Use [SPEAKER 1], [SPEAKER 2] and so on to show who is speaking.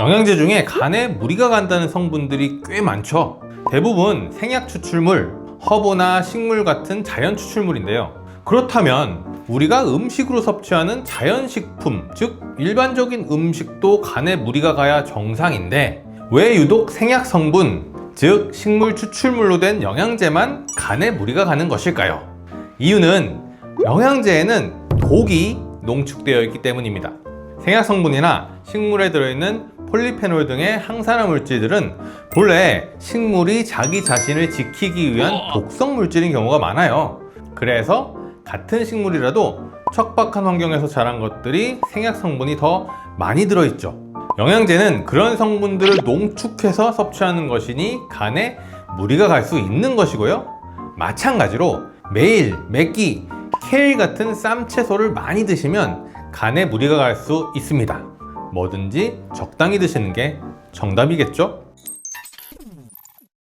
[SPEAKER 1] 영양제 중에 간에 무리가 간다는 성분들이 꽤 많죠. 대부분 생약 추출물, 허브나 식물 같은 자연 추출물인데요. 그렇다면 우리가 음식으로 섭취하는 자연식품, 즉 일반적인 음식도 간에 무리가 가야 정상인데 왜 유독 생약 성분, 즉 식물 추출물로 된 영양제만 간에 무리가 가는 것일까요? 이유는 영양제에는 독이 농축되어 있기 때문입니다. 생약 성분이나 식물에 들어있는 폴리페놀 등의 항산화 물질들은 본래 식물이 자기 자신을 지키기 위한 독성 물질인 경우가 많아요. 그래서 같은 식물이라도 척박한 환경에서 자란 것들이 생약 성분이 더 많이 들어있죠. 영양제는 그런 성분들을 농축해서 섭취하는 것이니 간에 무리가 갈 수 있는 것이고요. 마찬가지로 매일, 매끼, 케일 같은 쌈 채소를 많이 드시면 간에 무리가 갈 수 있습니다. 뭐든지 적당히 드시는 게 정답이겠죠?